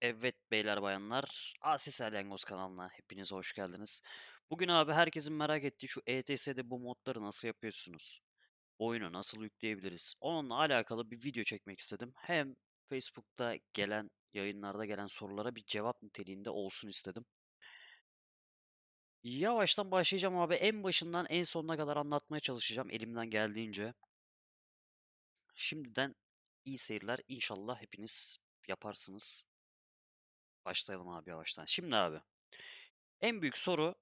Evet beyler bayanlar, Asis Alyangoz kanalına hepiniz hoş geldiniz. Bugün abi herkesin merak ettiği şu ETS'de bu modları nasıl yapıyorsunuz? Oyunu nasıl yükleyebiliriz? Onunla alakalı bir video çekmek istedim. Hem Facebook'ta gelen, yayınlarda gelen sorulara bir cevap niteliğinde olsun istedim. Yavaştan başlayacağım abi. En başından en sonuna kadar anlatmaya çalışacağım elimden geldiğince. Şimdiden iyi seyirler. İnşallah hepiniz yaparsınız. Başlayalım abi yavaştan. Şimdi abi. En büyük soru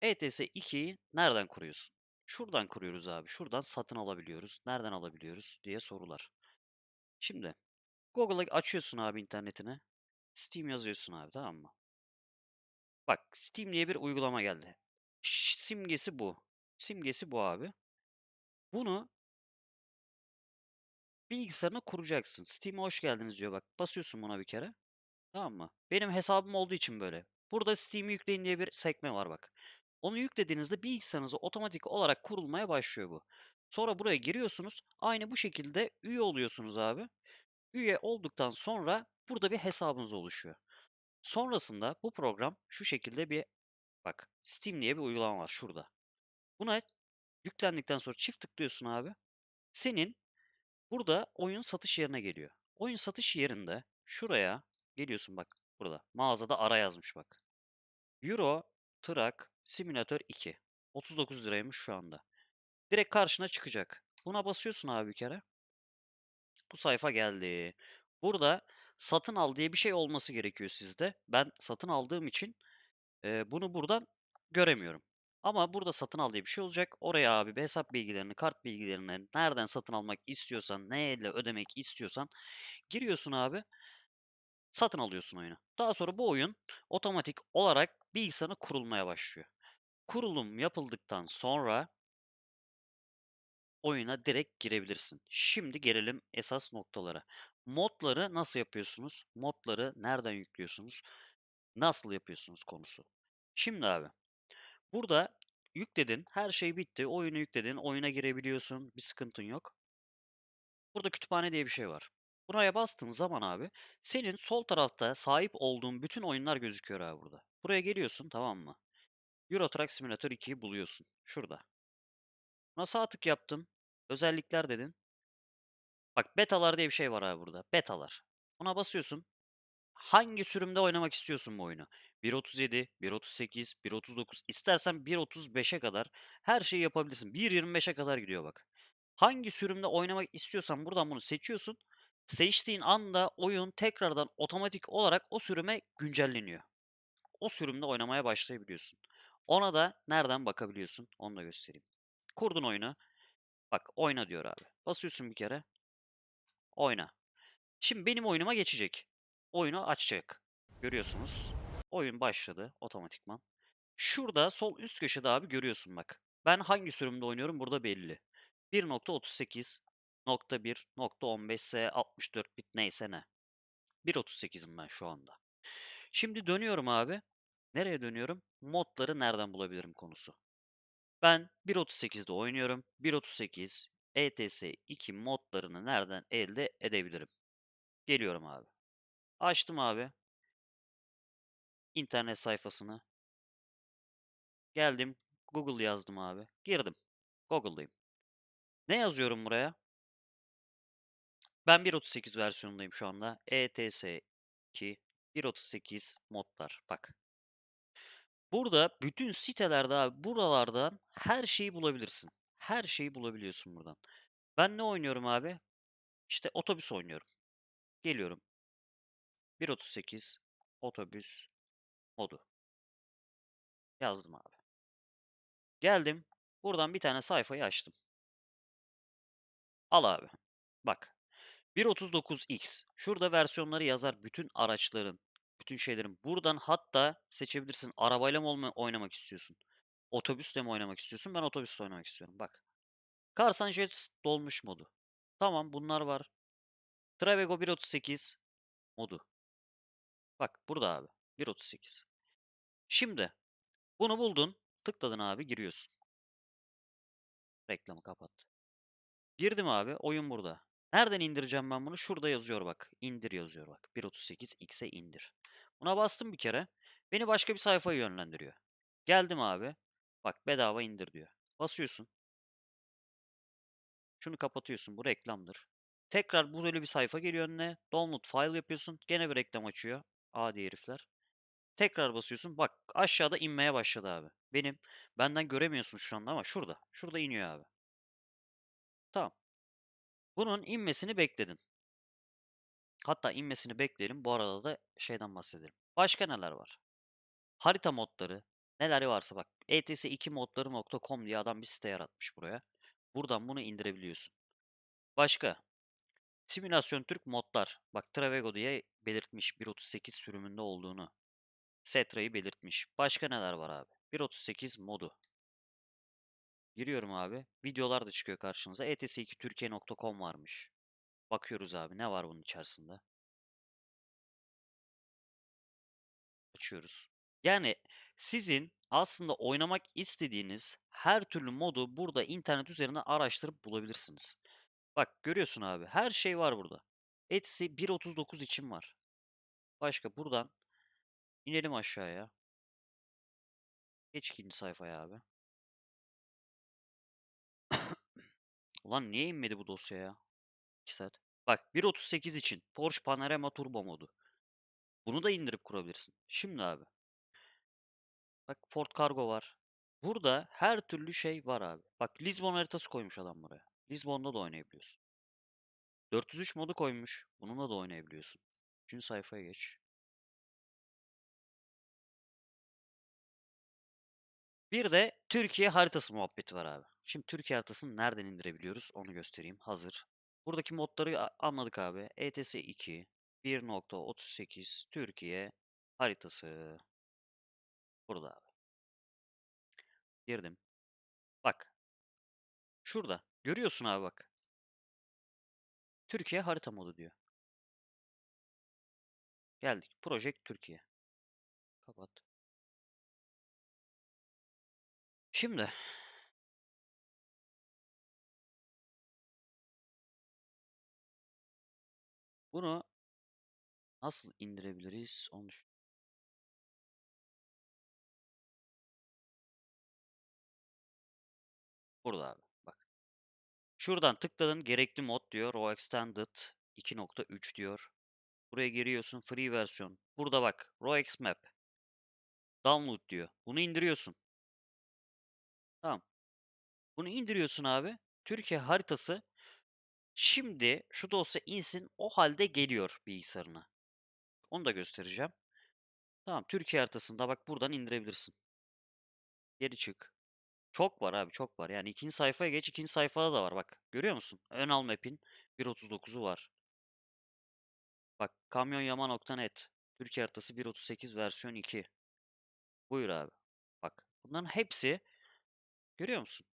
ETS 2'yi nereden kuruyorsun? Şuradan kuruyoruz abi. Şuradan satın alabiliyoruz. Nereden alabiliyoruz diye sorular. Şimdi Google'a açıyorsun abi internetine. Steam yazıyorsun abi tamam mı? Bak Steam diye bir uygulama geldi. Simgesi bu. Simgesi bu abi. Bunu bilgisayarına kuracaksın. Steam'e hoş geldiniz diyor bak. Basıyorsun buna bir kere. Tamam mı? Benim hesabım olduğu için böyle. Burada Steam'i yükleyin diye bir sekme var bak. Onu yüklediğinizde bilgisayarınıza otomatik olarak kurulmaya başlıyor bu. Sonra buraya giriyorsunuz. Aynı bu şekilde üye oluyorsunuz abi. Üye olduktan sonra burada bir hesabınız oluşuyor. Sonrasında bu program şu şekilde bir bak Steam diye bir uygulama var şurada. Buna yüklendikten sonra çift tıklıyorsun abi. Senin burada oyun satış yerine geliyor. Oyun satış yerinde şuraya geliyorsun bak burada. Mağazada ara yazmış bak. Euro Truck Simulator 2. 39 liraymış şu anda. Direkt karşına çıkacak. Buna basıyorsun abi bir kere. Bu sayfa geldi. Burada satın al diye bir şey olması gerekiyor sizde. Ben satın aldığım için e, bunu buradan göremiyorum. Ama burada satın al diye bir şey olacak. Oraya abi hesap bilgilerini, kart bilgilerini, nereden satın almak istiyorsan, neyle ödemek istiyorsan giriyorsun abi. Satın alıyorsun oyunu. Daha sonra bu oyun otomatik olarak bilgisayarına kurulmaya başlıyor. Kurulum yapıldıktan sonra oyuna direkt girebilirsin. Şimdi gelelim esas noktalara. Modları nasıl yapıyorsunuz? Modları nereden yüklüyorsunuz? Nasıl yapıyorsunuz konusu. Şimdi abi burada yükledin, her şey bitti, oyunu yükledin, oyuna girebiliyorsun, bir sıkıntın yok. Burada kütüphane diye bir şey var. Buraya bastığın zaman abi senin sol tarafta sahip olduğun bütün oyunlar gözüküyor abi burada. Buraya geliyorsun tamam mı? Euro Truck Simulator 2'yi buluyorsun. Şurada. Buna sağ tık yaptın. Özellikler dedin. Bak betalar diye bir şey var abi burada. Betalar. Buna basıyorsun. Hangi sürümde oynamak istiyorsun bu oyunu? 1.37, 1.38, 1.39 istersen 1.35'e kadar her şeyi yapabilirsin. 1.25'e kadar gidiyor bak. Hangi sürümde oynamak istiyorsan buradan bunu seçiyorsun. Seçtiğin anda oyun tekrardan otomatik olarak o sürüme güncelleniyor. O sürümde oynamaya başlayabiliyorsun. Ona da nereden bakabiliyorsun onu da göstereyim. Kurdun oyunu. Bak oyna diyor abi. Basıyorsun bir kere. Oyna. Şimdi benim oyunuma geçecek. Oyunu açacak. Görüyorsunuz. Oyun başladı otomatikman. Şurada sol üst köşede abi görüyorsun bak. Ben hangi sürümde oynuyorum burada belli. 1.38.1.15s 64 bit neyse ne. 1.38'im ben şu anda. Şimdi dönüyorum abi. Nereye dönüyorum? Modları nereden bulabilirim konusu. Ben 1.38'de oynuyorum. 1.38 ETS 2 modlarını nereden elde edebilirim? Geliyorum abi. Açtım abi. internet sayfasını. Geldim. Google yazdım abi. Girdim. Google'dayım. Ne yazıyorum buraya? Ben 1.38 versiyonundayım şu anda. ETS 2 1.38 modlar. Bak. Burada bütün sitelerde abi buralardan her şeyi bulabilirsin. Her şeyi bulabiliyorsun buradan. Ben ne oynuyorum abi? İşte otobüs oynuyorum. Geliyorum. 1.38 otobüs modu. Yazdım abi. Geldim. Buradan bir tane sayfayı açtım. Al abi. Bak. 1.39x. Şurada versiyonları yazar bütün araçların, bütün şeylerin. Buradan hatta seçebilirsin. Arabayla mı oynamak istiyorsun? Otobüsle mi oynamak istiyorsun? Ben otobüsle oynamak istiyorum. Bak. Karsan Jet dolmuş modu. Tamam bunlar var. Travego 1.38 modu. Bak burada abi. 1.38. Şimdi bunu buldun. Tıkladın abi giriyorsun. Reklamı kapat. Girdim abi. Oyun burada. Nereden indireceğim ben bunu? Şurada yazıyor bak. İndir yazıyor bak. 1.38 X'e indir. Buna bastım bir kere. Beni başka bir sayfaya yönlendiriyor. Geldim abi. Bak bedava indir diyor. Basıyorsun. Şunu kapatıyorsun. Bu reklamdır. Tekrar bu böyle bir sayfa geliyor önüne. Download file yapıyorsun. Gene bir reklam açıyor. Adi herifler. Tekrar basıyorsun. Bak aşağıda inmeye başladı abi. Benim benden göremiyorsun şu anda ama şurada. Şurada iniyor abi. Bunun inmesini bekledin. Hatta inmesini bekleyelim. Bu arada da şeyden bahsedelim. Başka neler var? Harita modları. Neler varsa bak. ets2modları.com diye adam bir site yaratmış buraya. Buradan bunu indirebiliyorsun. Başka. Simülasyon Türk modlar. Bak Travego diye belirtmiş 1.38 sürümünde olduğunu. Setra'yı belirtmiş. Başka neler var abi? 1.38 modu. Giriyorum abi. Videolar da çıkıyor karşınıza. ets2türkiye.com varmış. Bakıyoruz abi ne var bunun içerisinde. Açıyoruz. Yani sizin aslında oynamak istediğiniz her türlü modu burada internet üzerinden araştırıp bulabilirsiniz. Bak görüyorsun abi her şey var burada. Etsy 1.39 için var. Başka buradan inelim aşağıya. Geç ikinci sayfaya abi. Ulan niye inmedi bu dosya ya? 2 saat. Bak 1.38 için Porsche Panamera Turbo modu. Bunu da indirip kurabilirsin. Şimdi abi. Bak Ford Cargo var. Burada her türlü şey var abi. Bak Lisbon haritası koymuş adam buraya. Lisbon'da da oynayabiliyorsun. 403 modu koymuş. Bununla da oynayabiliyorsun. Üçüncü sayfaya geç. Bir de Türkiye haritası muhabbeti var abi. Şimdi Türkiye haritasını nereden indirebiliyoruz onu göstereyim. Hazır. Buradaki modları anladık abi. ETS 2 1.38 Türkiye haritası. Burada abi. Girdim. Bak. Şurada. Görüyorsun abi bak. Türkiye harita modu diyor. Geldik. Project Türkiye. Kapat. Şimdi bunu nasıl indirebiliriz onu düşün. Burada abi bak. Şuradan tıkladın gerekli mod diyor. Raw Extended 2.3 diyor. Buraya giriyorsun free versiyon. Burada bak RAW Map. Download diyor. Bunu indiriyorsun. Tamam. Bunu indiriyorsun abi. Türkiye haritası şimdi şu dosya insin o halde geliyor bilgisayarına. Onu da göstereceğim. Tamam Türkiye haritasında bak buradan indirebilirsin. Geri çık. Çok var abi çok var. Yani ikinci sayfaya geç ikinci sayfada da var bak. Görüyor musun? Ön al map'in 1.39'u var. Bak kamyonyama.net Türkiye haritası 1.38 versiyon 2. Buyur abi. Bak bunların hepsi görüyor musun?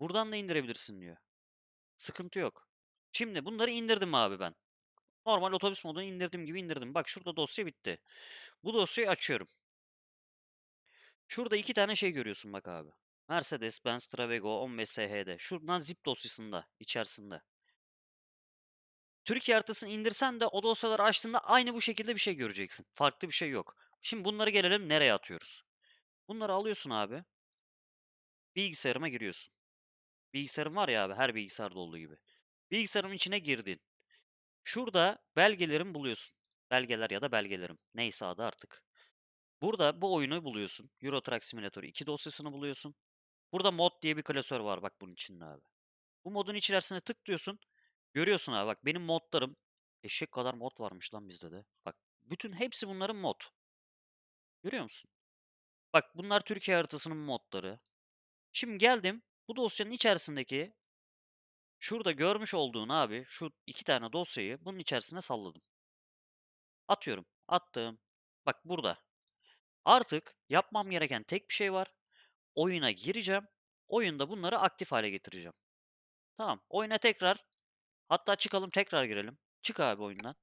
Buradan da indirebilirsin diyor. Sıkıntı yok. Şimdi bunları indirdim abi ben. Normal otobüs modunu indirdim gibi indirdim. Bak şurada dosya bitti. Bu dosyayı açıyorum. Şurada iki tane şey görüyorsun bak abi. Mercedes-Benz Travego 15 SH'de. Şuradan zip dosyasında içerisinde. Türkiye haritasını indirsen de o dosyaları açtığında aynı bu şekilde bir şey göreceksin. Farklı bir şey yok. Şimdi bunları gelelim nereye atıyoruz? Bunları alıyorsun abi. Bilgisayarıma giriyorsun. Bilgisayarım var ya abi her bilgisayarda olduğu gibi. Bilgisayarımın içine girdin. Şurada belgelerimi buluyorsun. Belgeler ya da belgelerim. Neyse adı artık. Burada bu oyunu buluyorsun. Euro Truck Simulator 2 dosyasını buluyorsun. Burada mod diye bir klasör var bak bunun içinde abi. Bu modun içerisine tıklıyorsun. Görüyorsun abi bak benim modlarım. Eşek kadar mod varmış lan bizde de. Bak bütün hepsi bunların mod. Görüyor musun? Bak bunlar Türkiye haritasının modları. Şimdi geldim bu dosyanın içerisindeki şurada görmüş olduğun abi şu iki tane dosyayı bunun içerisine salladım. Atıyorum. Attım. Bak burada. Artık yapmam gereken tek bir şey var. Oyuna gireceğim. Oyunda bunları aktif hale getireceğim. Tamam. Oyuna tekrar hatta çıkalım tekrar girelim. Çık abi oyundan.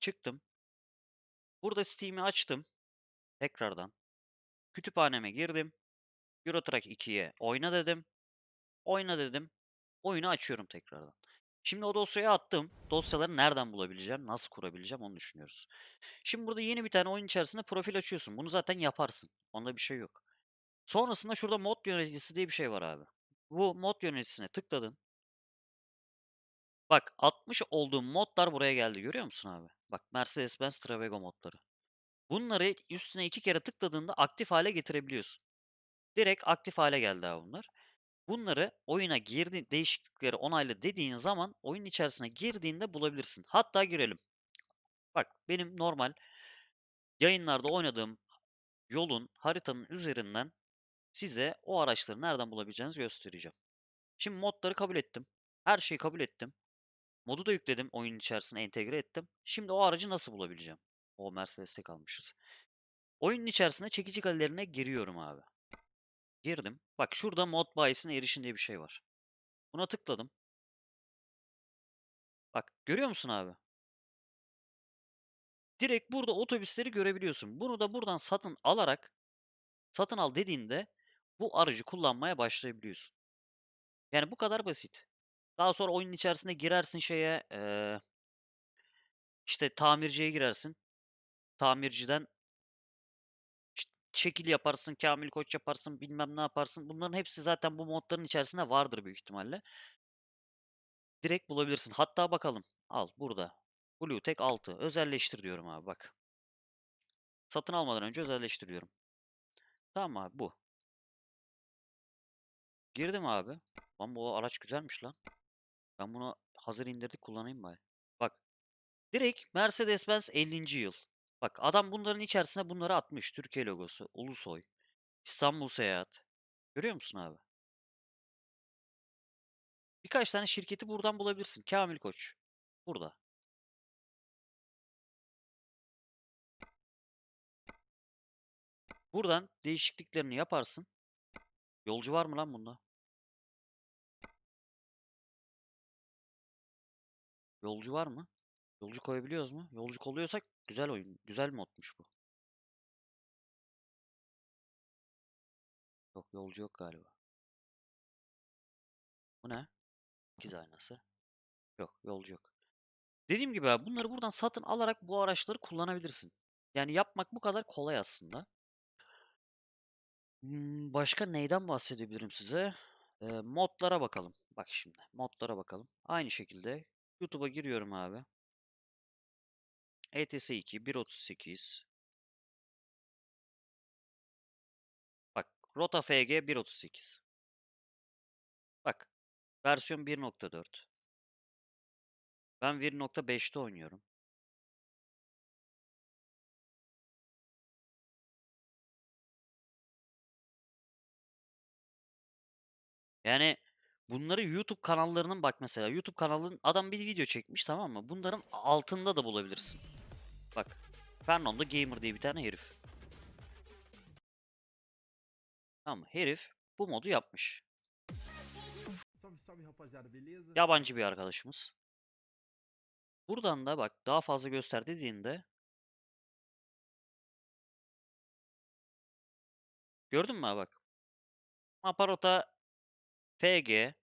Çıktım. Burada Steam'i açtım. Tekrardan. Kütüphaneme girdim. Euro Truck 2'ye oyna dedim. Oyna dedim. Oyunu açıyorum tekrardan. Şimdi o dosyayı attım. Dosyaları nereden bulabileceğim, nasıl kurabileceğim onu düşünüyoruz. Şimdi burada yeni bir tane oyun içerisinde profil açıyorsun. Bunu zaten yaparsın. Onda bir şey yok. Sonrasında şurada mod yöneticisi diye bir şey var abi. Bu mod yöneticisine tıkladın. Bak atmış olduğum modlar buraya geldi. Görüyor musun abi? Bak Mercedes-Benz Travego modları. Bunları üstüne iki kere tıkladığında aktif hale getirebiliyorsun. Direkt aktif hale geldi abi bunlar. Bunları oyuna girdi değişiklikleri onaylı dediğin zaman oyun içerisine girdiğinde bulabilirsin. Hatta girelim. Bak benim normal yayınlarda oynadığım yolun haritanın üzerinden size o araçları nereden bulabileceğinizi göstereceğim. Şimdi modları kabul ettim. Her şeyi kabul ettim. Modu da yükledim. Oyunun içerisine entegre ettim. Şimdi o aracı nasıl bulabileceğim? O Mercedes'te kalmışız. Oyunun içerisine çekici galerilerine giriyorum abi. Girdim. Bak şurada mod bayisine erişin diye bir şey var. Buna tıkladım. Bak görüyor musun abi? Direkt burada otobüsleri görebiliyorsun. Bunu da buradan satın alarak satın al dediğinde bu aracı kullanmaya başlayabiliyorsun. Yani bu kadar basit. Daha sonra oyunun içerisinde girersin şeye eee, işte tamirciye girersin. Tamirciden şekil yaparsın, Kamil Koç yaparsın, bilmem ne yaparsın. Bunların hepsi zaten bu modların içerisinde vardır büyük ihtimalle. Direkt bulabilirsin. Hatta bakalım. Al burada. Bluetech 6. Özelleştir diyorum abi bak. Satın almadan önce özelleştir diyorum. Tamam abi bu. Girdim abi. Lan bu araç güzelmiş lan. Ben bunu hazır indirdik kullanayım bari. Bak. Direkt Mercedes-Benz 50. yıl. Bak adam bunların içerisine bunları atmış. Türkiye logosu, Ulusoy, İstanbul Seyahat. Görüyor musun abi? Birkaç tane şirketi buradan bulabilirsin. Kamil Koç. Burada. Buradan değişikliklerini yaparsın. Yolcu var mı lan bunda? Yolcu var mı? Yolcu koyabiliyoruz mu? Yolcu koyuyorsak güzel oyun. Güzel modmuş bu. Yok yolcu yok galiba. Bu ne? İkiz aynası. Yok yolcu yok. Dediğim gibi abi bunları buradan satın alarak bu araçları kullanabilirsin. Yani yapmak bu kadar kolay aslında. Başka neyden bahsedebilirim size? Modlara bakalım. Bak şimdi modlara bakalım. Aynı şekilde YouTube'a giriyorum abi. ETS 2 1.38 Bak Rota FG 1.38 Bak versiyon 1.4 Ben 1.5'te oynuyorum. Yani bunları YouTube kanallarının bak mesela YouTube kanalının adam bir video çekmiş tamam mı? Bunların altında da bulabilirsin. Bak Fernando Gamer diye bir tane herif. Tamam? Herif bu modu yapmış. Yabancı bir arkadaşımız. Buradan da bak daha fazla göster dediğinde Gördün mü bak. Aparota FG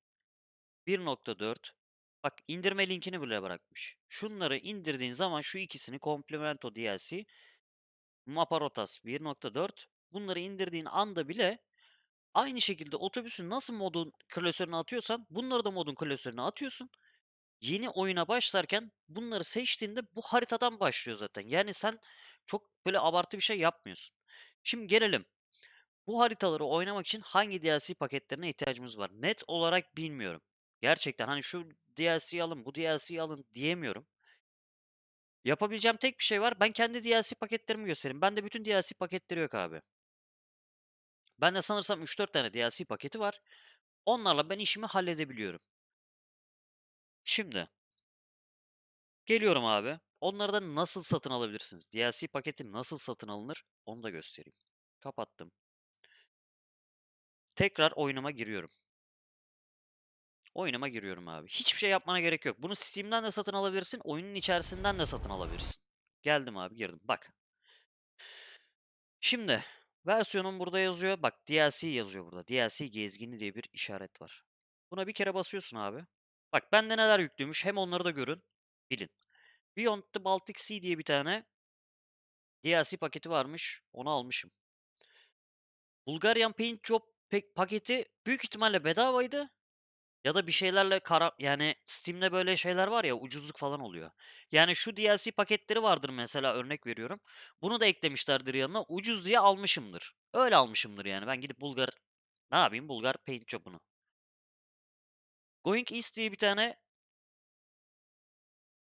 1.4 Bak indirme linkini bile bırakmış. Şunları indirdiğin zaman şu ikisini Complemento DLC Maparotas 1.4 bunları indirdiğin anda bile aynı şekilde otobüsün nasıl modun klasörüne atıyorsan bunları da modun klasörüne atıyorsun. Yeni oyuna başlarken bunları seçtiğinde bu haritadan başlıyor zaten. Yani sen çok böyle abartı bir şey yapmıyorsun. Şimdi gelelim. Bu haritaları oynamak için hangi DLC paketlerine ihtiyacımız var? Net olarak bilmiyorum. Gerçekten hani şu DLC'yi alın, bu DLC'yi alın diyemiyorum. Yapabileceğim tek bir şey var. Ben kendi DLC paketlerimi göstereyim. Bende bütün DLC paketleri yok abi. Bende sanırsam 3-4 tane DLC paketi var. Onlarla ben işimi halledebiliyorum. Şimdi geliyorum abi. Onları da nasıl satın alabilirsiniz? DLC paketi nasıl satın alınır? Onu da göstereyim. Kapattım. Tekrar oyunuma giriyorum. Oyunuma giriyorum abi. Hiçbir şey yapmana gerek yok. Bunu Steam'den de satın alabilirsin. Oyunun içerisinden de satın alabilirsin. Geldim abi girdim. Bak. Şimdi versiyonum burada yazıyor. Bak DLC yazıyor burada. DLC gezgini diye bir işaret var. Buna bir kere basıyorsun abi. Bak bende neler yüklüymüş hem onları da görün. Bilin. Beyond the Baltic Sea diye bir tane DLC paketi varmış. Onu almışım. Bulgarian Paint Job paketi büyük ihtimalle bedavaydı. Ya da bir şeylerle kara yani Steam'de böyle şeyler var ya ucuzluk falan oluyor. Yani şu DLC paketleri vardır mesela örnek veriyorum. Bunu da eklemişlerdir yanına. Ucuz diye almışımdır. Öyle almışımdır yani. Ben gidip Bulgar ne yapayım Bulgar Paint Job'unu. Going East diye bir tane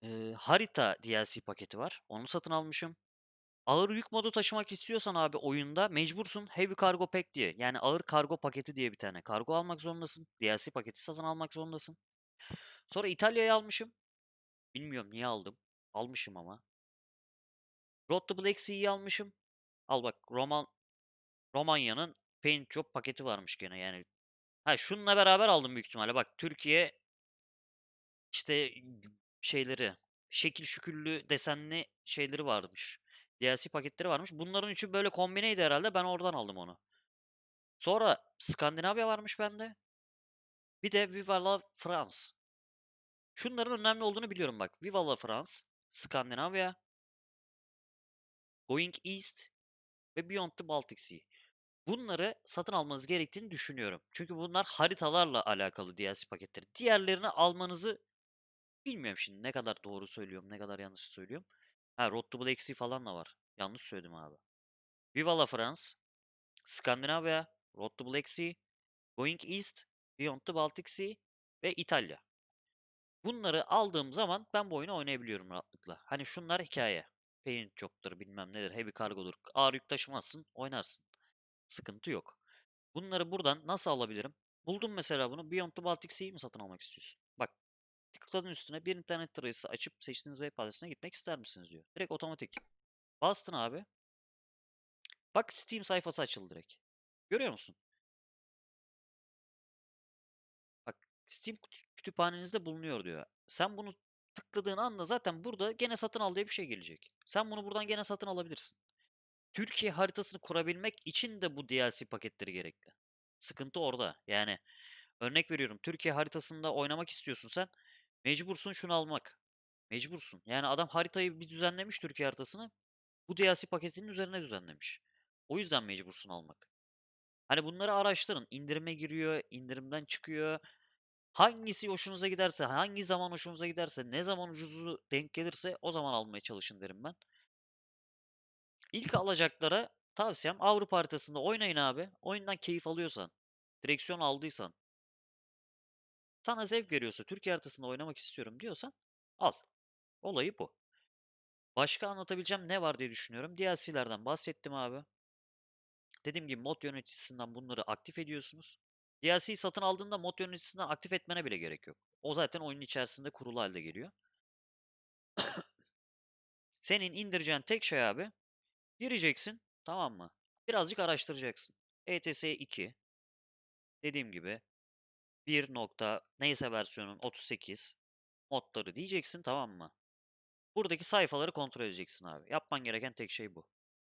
e, harita DLC paketi var. Onu satın almışım. Ağır yük modu taşımak istiyorsan abi oyunda mecbursun Heavy Cargo Pack diye. Yani ağır kargo paketi diye bir tane. Kargo almak zorundasın. DLC paketi satın almak zorundasın. Sonra İtalya'yı almışım. Bilmiyorum niye aldım. Almışım ama. Road to Black Sea'yi almışım. Al bak Roman Romanya'nın Paint Job paketi varmış gene yani. Ha şununla beraber aldım büyük ihtimalle. Bak Türkiye işte şeyleri şekil şüküllü desenli şeyleri varmış. DLC paketleri varmış. Bunların üçü böyle kombineydi herhalde. Ben oradan aldım onu. Sonra Skandinavya varmış bende. Bir de Viva la France. Şunların önemli olduğunu biliyorum bak. Viva la France, Skandinavya, Going East ve Beyond the Baltic Sea. Bunları satın almanız gerektiğini düşünüyorum. Çünkü bunlar haritalarla alakalı DLC paketleri. Diğerlerini almanızı bilmiyorum şimdi ne kadar doğru söylüyorum, ne kadar yanlış söylüyorum. Ha Road to Black falan da var. Yanlış söyledim abi. Viva la France, Skandinavya, Road to Black Sea, Going East, Beyond the Baltic Sea ve İtalya. Bunları aldığım zaman ben bu oyunu oynayabiliyorum rahatlıkla. Hani şunlar hikaye. Paint job'dur bilmem nedir, heavy kargodur. Ağır yük taşımazsın, oynarsın. Sıkıntı yok. Bunları buradan nasıl alabilirim? Buldum mesela bunu. Beyond the Baltic Sea'yi mi satın almak istiyorsun? Tıkladın üstüne bir internet adresi açıp seçtiğiniz web adresine gitmek ister misiniz diyor. Direkt otomatik. Bastın abi. Bak Steam sayfası açıldı direkt. Görüyor musun? Bak Steam kütü- kütüphanenizde bulunuyor diyor. Sen bunu tıkladığın anda zaten burada gene satın al diye bir şey gelecek. Sen bunu buradan gene satın alabilirsin. Türkiye haritasını kurabilmek için de bu DLC paketleri gerekli. Sıkıntı orada. Yani örnek veriyorum Türkiye haritasında oynamak istiyorsun sen. Mecbursun şunu almak. Mecbursun. Yani adam haritayı bir düzenlemiş Türkiye haritasını. Bu DLC paketinin üzerine düzenlemiş. O yüzden mecbursun almak. Hani bunları araştırın. İndirime giriyor, indirimden çıkıyor. Hangisi hoşunuza giderse, hangi zaman hoşunuza giderse, ne zaman ucuzu denk gelirse o zaman almaya çalışın derim ben. İlk alacaklara tavsiyem Avrupa haritasında oynayın abi. Oyundan keyif alıyorsan, direksiyon aldıysan, sana zevk veriyorsa, Türkiye haritasında oynamak istiyorum diyorsan al. Olayı bu. Başka anlatabileceğim ne var diye düşünüyorum. DLC'lerden bahsettim abi. Dediğim gibi mod yöneticisinden bunları aktif ediyorsunuz. DLC'yi satın aldığında mod yöneticisinden aktif etmene bile gerek yok. O zaten oyunun içerisinde kurulu halde geliyor. Senin indireceğin tek şey abi gireceksin tamam mı? Birazcık araştıracaksın. ETS 2 dediğim gibi 1 nokta neyse versiyonun 38 modları diyeceksin tamam mı? Buradaki sayfaları kontrol edeceksin abi. Yapman gereken tek şey bu.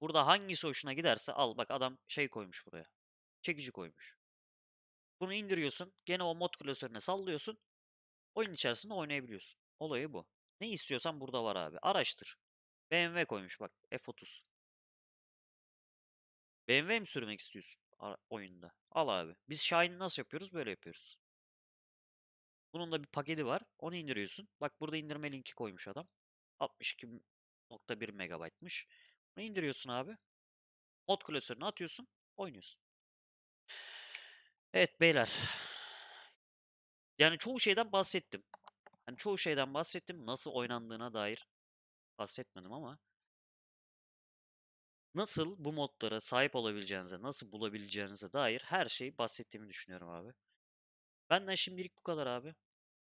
Burada hangisi hoşuna giderse al bak adam şey koymuş buraya. Çekici koymuş. Bunu indiriyorsun. Gene o mod klasörüne sallıyorsun. Oyun içerisinde oynayabiliyorsun. Olayı bu. Ne istiyorsan burada var abi. Araştır. BMW koymuş bak. F30. BMW mi sürmek istiyorsun oyunda? Al abi. Biz Shine'i nasıl yapıyoruz? Böyle yapıyoruz. Bunun da bir paketi var. Onu indiriyorsun. Bak burada indirme linki koymuş adam. 62.1 megabaytmış. Bunu indiriyorsun abi. Mod klasörüne atıyorsun. Oynuyorsun. Evet beyler. Yani çoğu şeyden bahsettim. Hani çoğu şeyden bahsettim. Nasıl oynandığına dair bahsetmedim ama nasıl bu modlara sahip olabileceğinize, nasıl bulabileceğinize dair her şeyi bahsettiğimi düşünüyorum abi. Benden şimdilik bu kadar abi.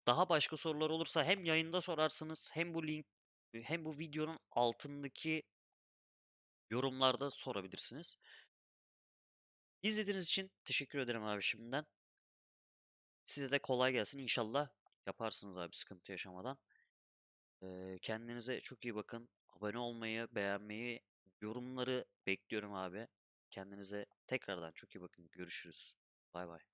Daha başka sorular olursa hem yayında sorarsınız hem bu link hem bu videonun altındaki yorumlarda sorabilirsiniz. İzlediğiniz için teşekkür ederim abi şimdiden. Size de kolay gelsin inşallah yaparsınız abi sıkıntı yaşamadan. Kendinize çok iyi bakın. Abone olmayı, beğenmeyi, yorumları bekliyorum abi. Kendinize tekrardan çok iyi bakın. Görüşürüz. Bay bay.